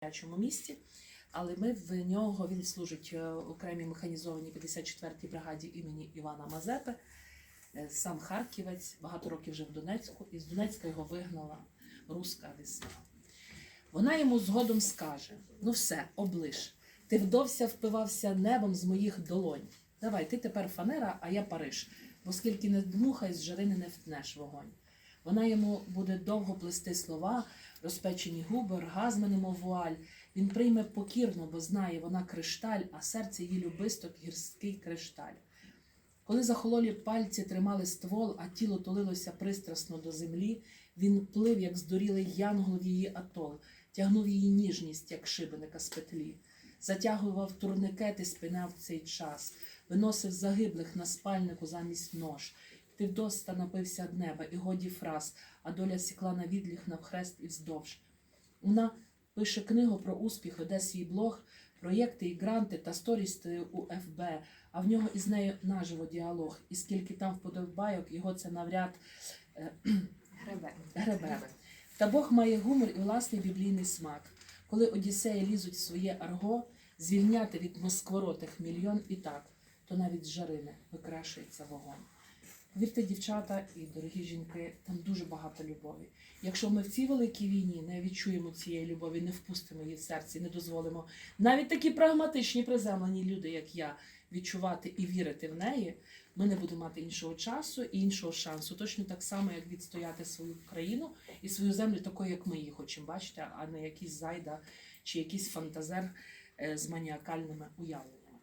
гарячому місті. Але ми в нього він служить е, окремій механізованій 54-й бригаді імені Івана Мазепи. Е, Сам Харківець, багато років жив в Донецьку, і з Донецька його вигнала руська весна. Вона йому згодом скаже: ну все, облиш, ти вдовся впивався небом з моїх долонь. Давай, ти тепер фанера, а я Париж, бо скільки не дмухай, з жарини не втнеш вогонь. Вона йому буде довго плести слова, розпечені губи, оргазми, немов вуаль. Він прийме покірно, бо знає, вона кришталь, а серце її любисток гірський кришталь. Коли захололі пальці тримали ствол, а тіло тулилося пристрасно до землі, він плив, як здурілий янгол в її атол, тягнув її ніжність, як шибеника з петлі, затягував турникети, спиняв цей час, виносив загиблих на спальнику замість нож. Ти вдоста напився д неба, і годі фраз, а доля сікла на відліг навхрест і вздовж. Вона пише книгу про успіх, веде свій блог, проєкти і гранти та сторісти у ФБ, а в нього із нею наживо діалог. І скільки там вподобайок, його це навряд е, Гребе. гребе. Та Бог має гумор і власний біблійний смак. Коли Одіссеї лізуть в своє арго, звільняти від москворотих мільйон і так, то навіть з жарини викрашується вогонь. Повірте, дівчата і дорогі жінки, там дуже багато любові. Якщо ми в цій великій війні не відчуємо цієї любові, не впустимо її в серці, не дозволимо навіть такі прагматичні, приземлені люди, як я, відчувати і вірити в неї, ми не будемо мати іншого часу і іншого шансу. Точно так само, як відстояти свою країну і свою землю такою, як ми її хочемо бачити, а не якийсь зайда чи якийсь фантазер е, з маніакальними уявленнями.